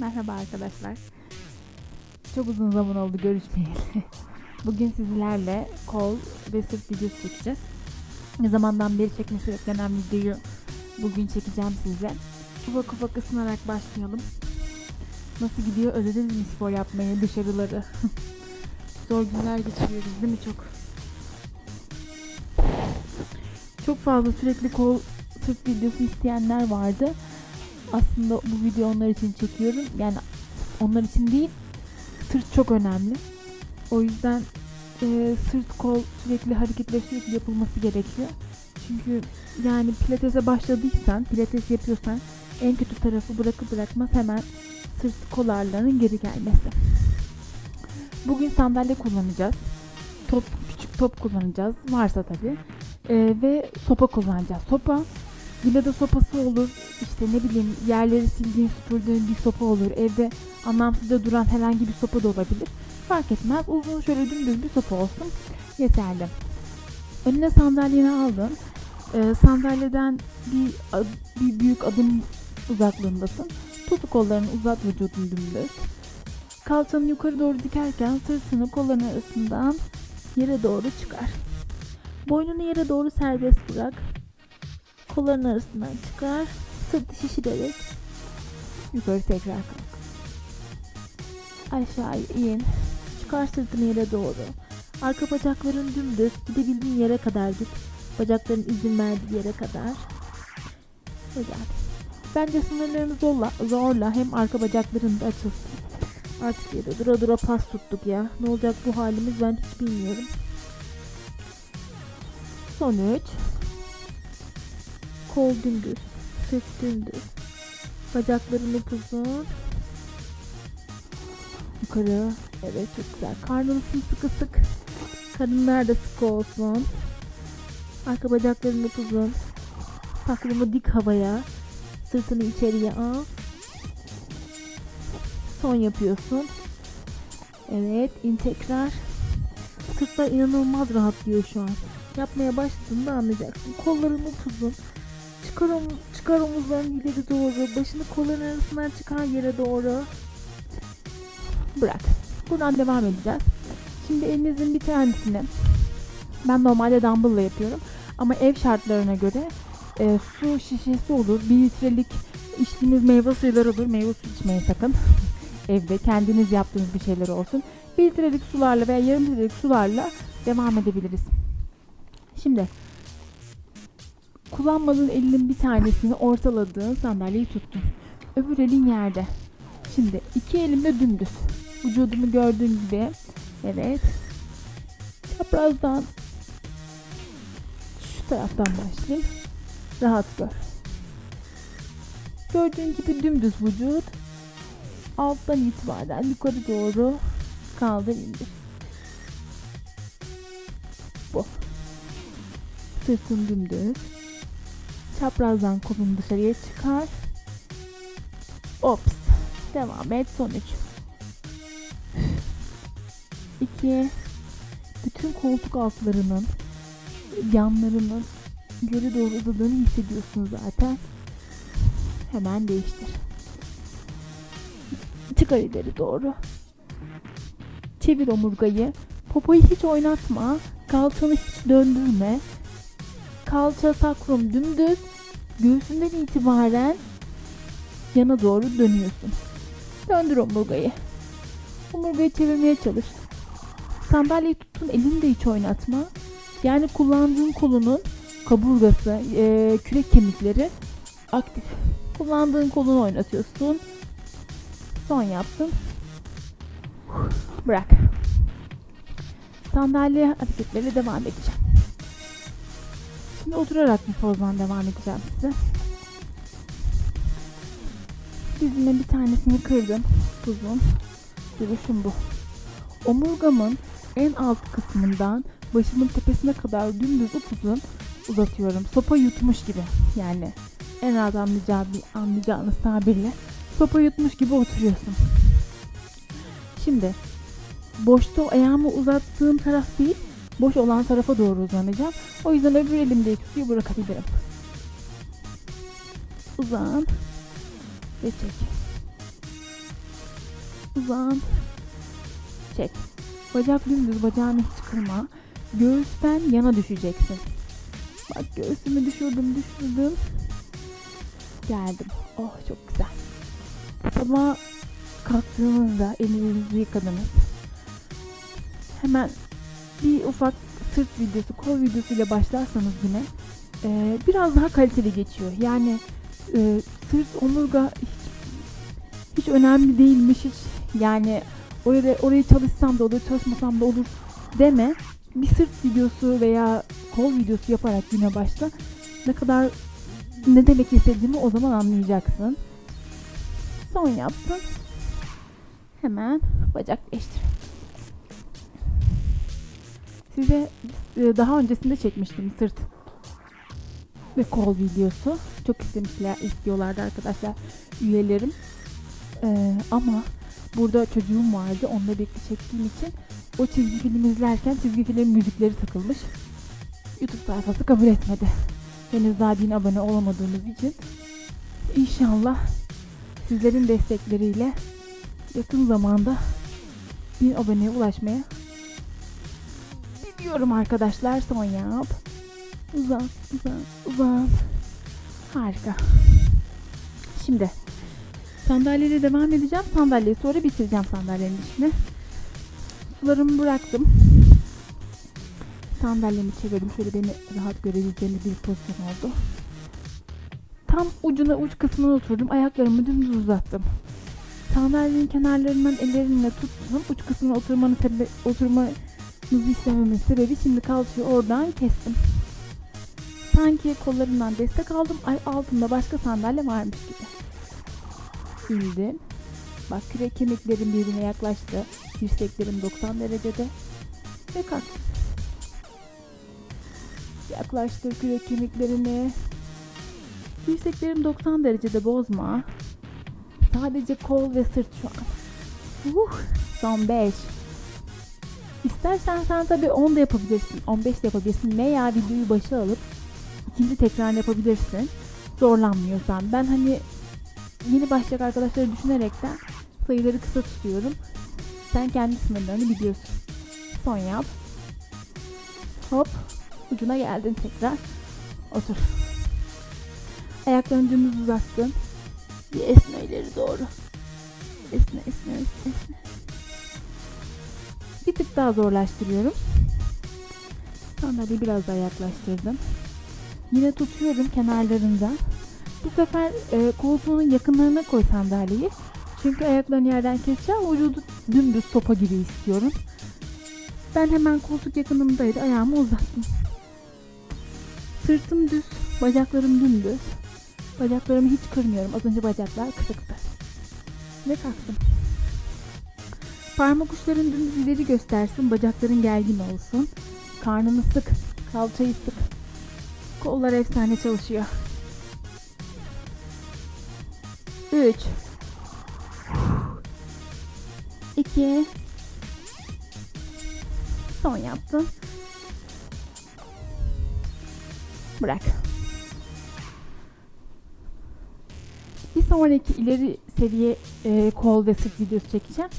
Merhaba arkadaşlar. Çok uzun zaman oldu görüşmeyeli. Bugün sizlerle kol ve sırt videosu çekeceğiz. Ne zamandan beri çekmesi beklenen videoyu bugün çekeceğim size. Ufak ufak ısınarak başlayalım. Nasıl gidiyor? Özlediniz mi spor yapmayı, dışarıları? Zor günler geçiriyoruz değil mi çok? Çok fazla sürekli kol sırt videosu isteyenler vardı. Aslında bu video onlar için çekiyorum. Yani onlar için değil, sırt çok önemli. O yüzden e, sırt kol sürekli hareketler sürekli yapılması gerekiyor. Çünkü yani pilatese başladıysan, pilates yapıyorsan en kötü tarafı bırakıp bırakmaz hemen sırt kol ağrılarının geri gelmesi. Bugün sandalye kullanacağız. Top, küçük top kullanacağız. Varsa tabii. E, ve sopa kullanacağız. Sopa Villada sopası olur, işte ne bileyim yerleri sildiğin, süpürdüğün bir sopa olur. Evde anlamsızca duran herhangi bir sopa da olabilir. Fark etmez. Uzun şöyle dümdüz bir sopa olsun. Yeterli. Önüne sandalyeni aldın. Ee, sandalyeden bir, bir büyük adım uzaklığındasın. Tut kollarını uzat vücudun dümdüz. Kalçanı yukarı doğru dikerken sırtını kolların arasından yere doğru çıkar. Boynunu yere doğru serbest bırak. Kolların arasından çıkar. Sırtı şişirerek yukarı tekrar kalk. Aşağı in. Çıkar sırtını yere doğru. Arka bacakların dümdüz. Gidebildiğin yere kadar git. Bacakların izin verdiği yere kadar. Güzel. Bence sınırlarını zorla, zorla hem arka bacakların da açılsın. Artık yere dura dura pas tuttuk ya. Ne olacak bu halimiz ben hiç bilmiyorum. Son üç. Kol dümdüz. Sırt dümdüz. Bacakların upuzun. Yukarı. Evet çok güzel. Karnın sıkı sık. Karınlar da sıkı olsun. Arka bacakların upuzun. Saklımı dik havaya. Sırtını içeriye al. Son yapıyorsun. Evet in tekrar. Sırtlar inanılmaz rahatlıyor şu an. Yapmaya başladığında anlayacaksın. Kolların upuzun. Çıkar, omuz, çıkar omuzlarını ileri doğru. Başını kolların arasından çıkar yere doğru. Bırak. Buradan devam edeceğiz. Şimdi elinizin bir tanesini ben normalde dumbbell'la yapıyorum. Ama ev şartlarına göre e, su şişesi olur. Bir litrelik içtiğiniz meyve suyları olur. Meyve suyu içmeyin sakın. Evde kendiniz yaptığınız bir şeyler olsun. Bir litrelik sularla veya yarım litrelik sularla devam edebiliriz. Şimdi kullanmadığın elinin bir tanesini ortaladığın sandalyeyi tuttun. Öbür elin yerde. Şimdi iki elimde dümdüz. Vücudumu gördüğün gibi. Evet. Çaprazdan şu taraftan başlayayım. Rahat gör. Gördüğün gibi dümdüz vücut. Alttan itibaren yukarı doğru kaldır indir. Bu. Sırtın dümdüz. Çaprazdan kolunu dışarıya çıkar. Ops. Devam et. Son 3. 2. Bütün koltuk altlarının yanlarının ileri doğru uzadığını hissediyorsun zaten. Hemen değiştir. Çıkar ileri doğru. Çevir omurgayı. Popoyu hiç oynatma. Kalçanı hiç döndürme. Kalça sakrum dümdüz. Göğsünden itibaren yana doğru dönüyorsun. Döndür omurgayı. Omurgayı çevirmeye çalış. Sandalyeyi tuttun elini de hiç oynatma. Yani kullandığın kolunun kaburgası, e, kürek kemikleri aktif. Kullandığın kolunu oynatıyorsun. Son yaptın. Bırak. Sandalye hareketleriyle devam edeceğim. Şimdi oturarak bir pozdan devam edeceğim size. Dizimin bir tanesini kırdım. Uzun. Duruşum bu. Omurgamın en alt kısmından başımın tepesine kadar dümdüz upuzun uzatıyorum. Sopa yutmuş gibi. Yani en az anlayacağı anlayacağınız tabirle sopa yutmuş gibi oturuyorsun. Şimdi boşta ayağımı uzattığım taraf değil, boş olan tarafa doğru uzanacağım. O yüzden öbür elimdeki suyu bırakabilirim. Uzan ve çek. Uzan. Çek. Bacak dümdüz bacağını hiç kırma. Göğüsten yana düşeceksin. Bak göğsümü düşürdüm düşürdüm. Geldim. Oh çok güzel. Sabah kalktığınızda elinizi yıkadınız. Hemen bir ufak sırt videosu, kol videosu ile başlarsanız yine e, biraz daha kaliteli geçiyor. Yani e, sırt, omurga hiç, hiç önemli değilmiş. Hiç, yani oraya, orayı çalışsam da olur, çalışmasam da olur deme. Bir sırt videosu veya kol videosu yaparak güne başla. Ne kadar ne demek istediğimi o zaman anlayacaksın. Son yaptın. Hemen bacak değiştir. Size e, daha öncesinde çekmiştim sırt ve kol videosu. Çok istemişler, istiyorlardı arkadaşlar üyelerim. Ee, ama burada çocuğum vardı. Onunla birlikte çektiğim için o çizgi film izlerken çizgi film müzikleri takılmış. YouTube sayfası kabul etmedi. Henüz daha bin abone olamadığımız için inşallah sizlerin destekleriyle yakın zamanda bin aboneye ulaşmaya biliyorum arkadaşlar. Son yap. Uzan, uzan, uzan. Harika. Şimdi sandalyeyle devam edeceğim. Sandalyeyi sonra bitireceğim sandalyenin içine. Sularımı bıraktım. Sandalyemi çevirdim. Şöyle beni rahat görebileceğiniz bir pozisyon oldu. Tam ucuna uç kısmına oturdum. Ayaklarımı dümdüz uzattım. Sandalyenin kenarlarından ellerimle tuttum. Uç kısmına oturmanın sebe oturmanızı istememin sebebi şimdi kalçayı oradan kestim. Sanki kollarımdan destek aldım. Ay altımda başka sandalye varmış gibi. İndim. Bak kürek kemiklerim birbirine yaklaştı. Dirseklerim 90 derecede. Ve kalktım. Yaklaştır kürek kemiklerini. Dirseklerim 90 derecede bozma. Sadece kol ve sırt şu an. Uh, son 5. İstersen sen tabii 10 da yapabilirsin. 15 de yapabilirsin. Veya videoyu başa alıp ikinci tekrar yapabilirsin. Zorlanmıyorsan. Ben hani yeni başlayacak arkadaşları düşünerekten sayıları kısa tutuyorum. Sen kendi sınırlarını biliyorsun. Son yap. Hop. Ucuna geldin tekrar. Otur. Ayaklarını dümdüz uzattın. Bir ileri doğru. Esne, esne, esne, esne. Bir tık daha zorlaştırıyorum. Sandalyeyi biraz daha yaklaştırdım. Yine tutuyorum kenarlarından. Bu sefer e, koltuğunun yakınlarına koy sandalyeyi. Çünkü ayaklarını yerden keseceğim. Vücudu dümdüz sopa gibi istiyorum. Ben hemen koltuk yakınımdaydı. Ayağımı uzattım. Sırtım düz, bacaklarım dümdüz. Bacaklarımı hiç kırmıyorum. Az önce bacaklar kırıktı. Ve kalktım. Parmak uçların dümdüz ileri göstersin. Bacakların gergin olsun. Karnını sık. Kalçayı sık. Kollar efsane çalışıyor. 3 2 Son yaptın. Bırak. Bir sonraki ileri seviye e, kol ve sırt videosu çekeceğim.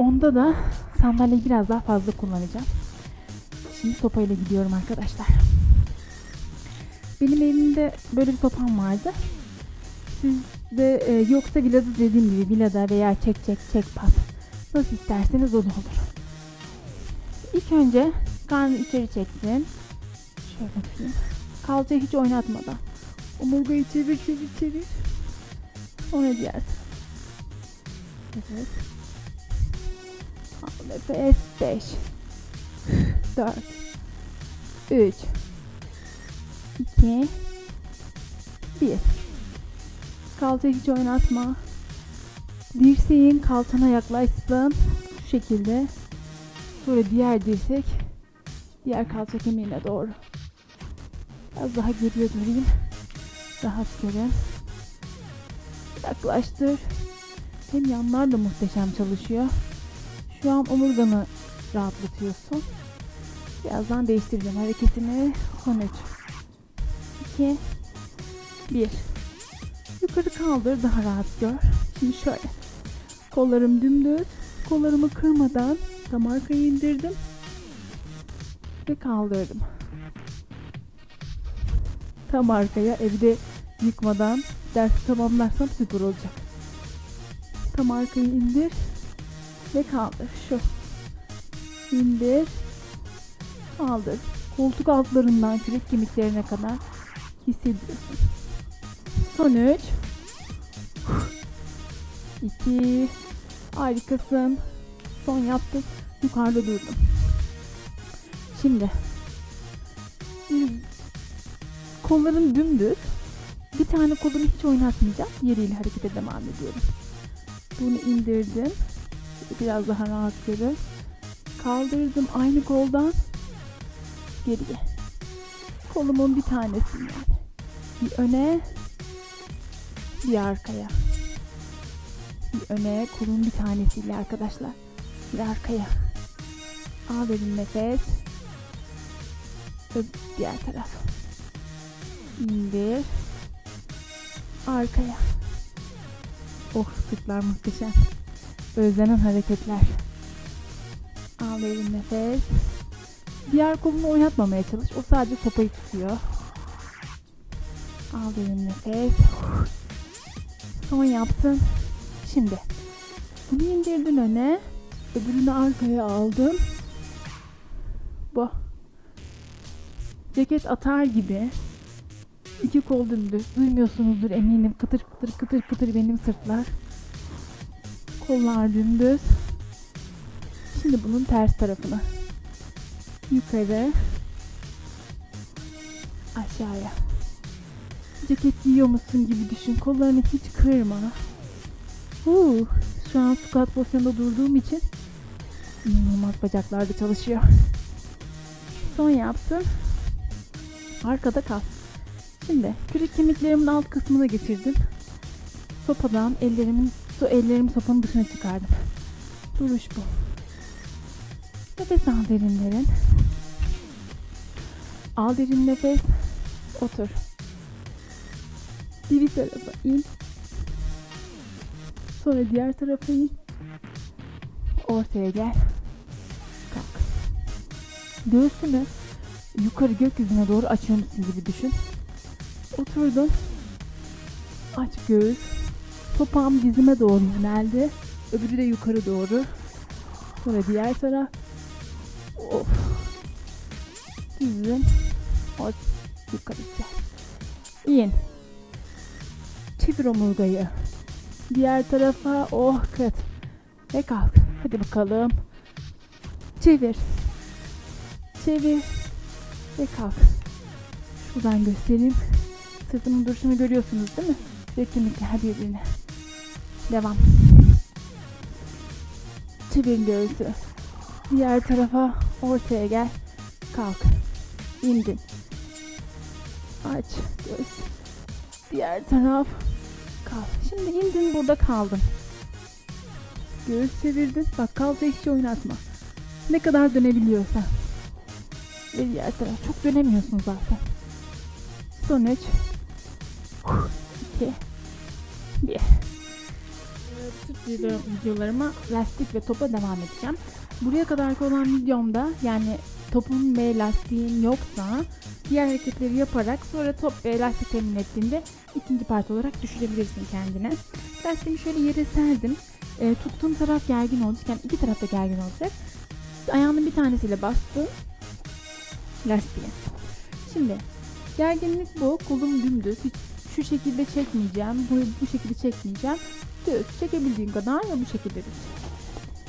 Onda da sandalyeyi biraz daha fazla kullanacağım. Şimdi sopayla gidiyorum arkadaşlar. Benim elimde böyle bir sopam vardı. Sizde e, yoksa villada dediğim gibi villada veya çek çek çek pas. Nasıl isterseniz o da olur. İlk önce karnı içeri çektin. Şöyle bakayım. Kalçayı hiç oynatmadan. Omurgayı çevir çevir çevir. Sonra diğer. Evet. Nefes. 5 4 3 2 1 Kalçayı hiç oynatma. Dirseğin kalçana yaklaşsın. Şu şekilde. Sonra diğer dirsek diğer kalça kemiğine doğru. Biraz daha geriye durayım. Rahat görün. Yaklaştır. Hem yanlar da muhteşem çalışıyor. Şu an omurganı rahatlatıyorsun. Birazdan değiştireceğim hareketini. Son 3 2 1 Yukarı kaldır daha rahat gör. Şimdi şöyle. Kollarım dümdüz. Kollarımı kırmadan tam arkaya indirdim. Ve kaldırdım. Tam arkaya evde yıkmadan dersi tamamlarsam süper olacak. Tam arkayı indir ve kaldır. Şu. İndir. Kaldır. Koltuk altlarından kürek kemiklerine kadar hissediyorsun. Son 3 2 Harikasın. Son yaptık. Yukarıda durdum. Şimdi kollarım dümdüz. Bir tane kolumu hiç oynatmayacağım. Yeriyle harekete devam ediyorum. Bunu indirdim. Biraz daha rahat görün. Kaldırdım aynı koldan geriye. Kolumun bir tanesi yani. Bir öne, bir arkaya. Bir öne, kolun bir tanesiyle arkadaşlar. Bir arkaya. Al derin nefes. Ve diğer taraf. İndir. Arkaya. Oh sırtlar muhteşem. Özlenen hareketler. Al derin nefes. Diğer kolunu oynatmamaya çalış. O sadece sopayı tutuyor. Al derin nefes. Son yaptın. Şimdi bunu indirdin öne. Öbürünü arkaya aldın. Bu. Ceket atar gibi. İki kol dümdüz. Duymuyorsunuzdur eminim. Kıtır kıtır kıtır kıtır benim sırtlar. Kollar dümdüz. Şimdi bunun ters tarafına. Yukarı. Aşağıya. Ceket giyiyormuşsun gibi düşün. Kollarını hiç kırma. Huu, şu an squat pozisyonda durduğum için inanılmaz bacaklarda çalışıyor. Son yaptım. Arkada kal. Şimdi kürek kemiklerimin alt kısmına getirdim. Sopadan ellerimin su ellerimi sopanın dışına çıkardım. Duruş bu. Nefes al derin derin. Al derin nefes. Otur. Bir tarafa in. Sonra diğer tarafa in. Ortaya gel. Kalk. Göğsünü yukarı gökyüzüne doğru açıyormuşsun gibi düşün. Oturdun. Aç göğüs. Topağım dizime doğru yöneldi. Öbürü de yukarı doğru. Sonra diğer taraf. Of. Dizim. Ot. Yukarı. İn. Çevir omurgayı. Diğer tarafa oh kıt. Ve kalk. Hadi bakalım. Çevir. Çevir. Ve kalk. Şuradan göstereyim. Sırtımın duruşunu görüyorsunuz değil mi? Ve kemikler birbirine. Devam. Çevir göğsü. Diğer tarafa ortaya gel. Kalk. İndin. Aç göğüs. Diğer taraf kal. Şimdi indin burada kaldın. Göğüs çevirdin. Bak kalçayı hiç oynatma. Ne kadar dönebiliyorsan. Ve diğer taraf. Çok dönemiyorsun zaten. Son 3 2 1 Video- videolarıma lastik ve topa devam edeceğim. Buraya kadarki olan videomda yani topun ve lastiğin yoksa diğer hareketleri yaparak sonra top ve lastik temin ettiğinde ikinci parça olarak düşürebilirsin kendine. Lastiğimi şöyle yere serdim. E, tuttuğum taraf gergin olacak. Yani iki taraf da gergin olacak. Ayağımın bir tanesiyle bastım. Lastiğe. Şimdi gerginlik bu. Kolum dümdüz. Hiç şu şekilde çekmeyeceğim. Bu, bu şekilde çekmeyeceğim. Düz. Çekebildiğin kadar ve bu şekilde düz.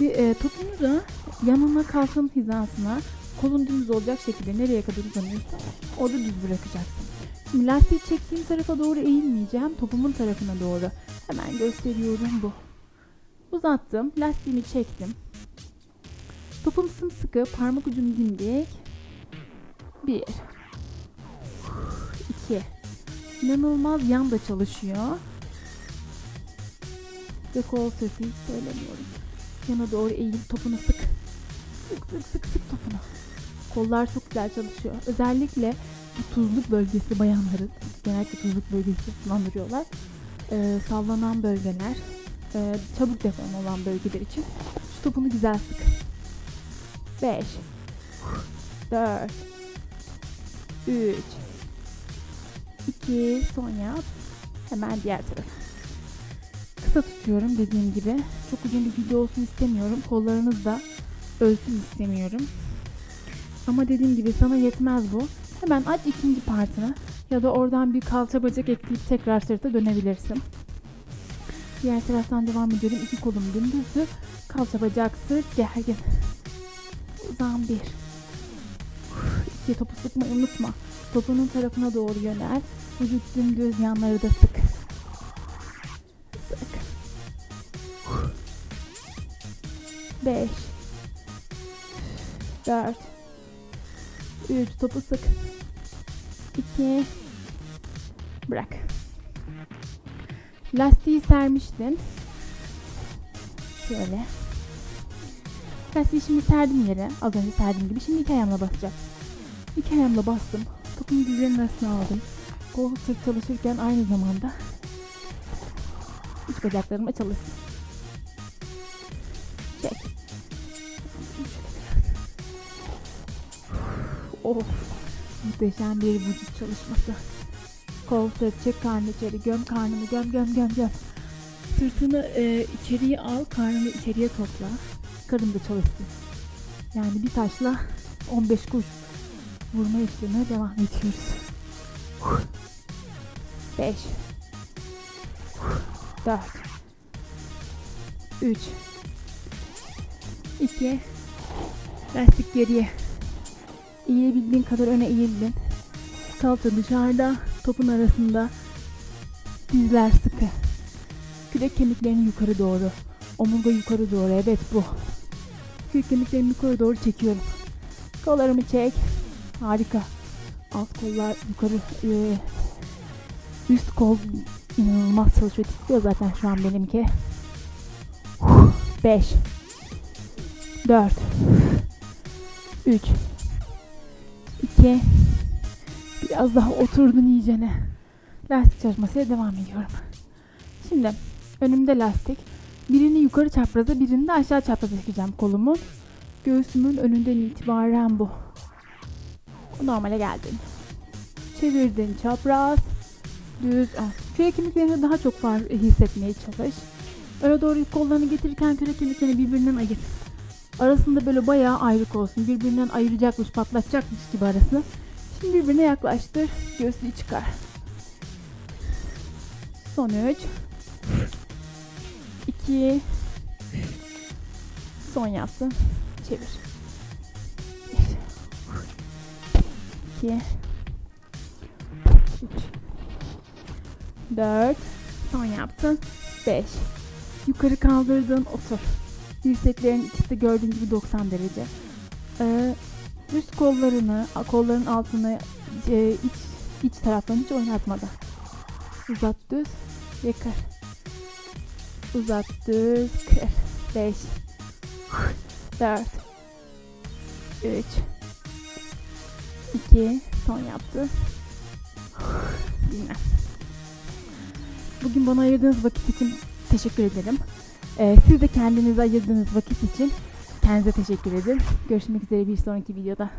Bir, e, topunu da yanına kalçanın hizasına kolun dümdüz olacak şekilde nereye kadar uzanıyorsa orada düz bırakacaksın. Şimdi lastiği çektiğim tarafa doğru eğilmeyeceğim. Topumun tarafına doğru. Hemen gösteriyorum bu. Uzattım. Lastiğimi çektim. Topum sımsıkı. Parmak ucum dimdik. Bir. iki. İnanılmaz yan da çalışıyor. Ve kol sırtı hiç söylemiyorum. Yana doğru eğil. Topunu sık. Sık sık sık sık topunu. Kollar çok güzel çalışıyor. Özellikle bu tuzluk bölgesi bayanların genellikle tuzluk bölgesi kullandırıyorlar. Ee, sallanan bölgeler e, çabuk deform olan bölgeler için. Şu topunu güzel sık. 5 4 3 2 son yap. Hemen diğer tarafa. Kısa tutuyorum dediğim gibi. Çok uzun bir video olsun istemiyorum. Kollarınız da ölsün istemiyorum. Ama dediğim gibi sana yetmez bu. Hemen aç ikinci partını. Ya da oradan bir kalça bacak ekleyip tekrar sırta dönebilirsin. Diğer taraftan devam ediyorum. İki kolum dümdüzdü. Kalça bacak sırt gergin. Uzan bir. İki topu sıkmayı unutma. Topunun tarafına doğru yönel. Vücut dümdüz yanları da. Sık. 5 4 3 topu sık. 2 bırak. Lastiği sermiştin. Şöyle. Lastiği şimdi serdim yere. Az önce serdiğim gibi. Şimdi iki ayağımla basacağım. İki ayağımla bastım. Topumu dizlerinin arasına aldım. Kol sırt çalışırken aynı zamanda iç bacaklarım açılsın Of. Muhteşem bir vücut çalışması. Kol çek karnı içeri göm karnını göm göm göm göm. Sırtını e, içeriye al karnını içeriye topla. Karın da çalışsın. Yani bir taşla 15 kuş vurma işlemine devam ediyoruz. 5 4 3 2 Lastik geriye Eğilebildiğin kadar öne eğildin. Kalça dışarıda, topun arasında. Dizler sıkı. Kürek kemiklerini yukarı doğru. Omurga yukarı doğru. Evet bu. Kürek kemiklerini yukarı doğru çekiyorum. Kollarımı çek. Harika. Alt kollar yukarı. e, üst kol inanılmaz çalışıyor. Titriyor zaten şu an benimki. 5 4 3 2 Biraz daha oturdun iyicene. Lastik çalışmasıyla devam ediyorum. Şimdi önümde lastik. Birini yukarı çapraza birini de aşağı çapraza çekeceğim kolumun. Göğsümün önünden itibaren bu. Normale geldin. Çevirdin çapraz. Düz. Ah, Kürek kemiklerini daha çok var hissetmeye çalış. Öne doğru kollarını getirirken kürek kemiklerini birbirinden ayır. Arasında böyle bayağı ayrık olsun. Birbirinden ayıracakmış, patlatacakmış gibi arasını. Şimdi birbirine yaklaştır. Göğsünü çıkar. Son 3 2 Son yapsın. Çevir. 1 2 3 4 Son yaptın. 5 Yukarı kaldırdın. Otur. Dirseklerin ikisi de gördüğün gibi 90 derece. Ee, üst kollarını, kolların altını e, iç, iç taraflarını hiç oynatmadan. Uzat düz ve kır. Uzat düz kır. 5 4 3 2 son yaptı. Dinle. Bugün bana ayırdığınız vakit için teşekkür ederim. Ee, siz de kendinize ayırdığınız vakit için kendinize teşekkür edin. Görüşmek üzere bir sonraki videoda.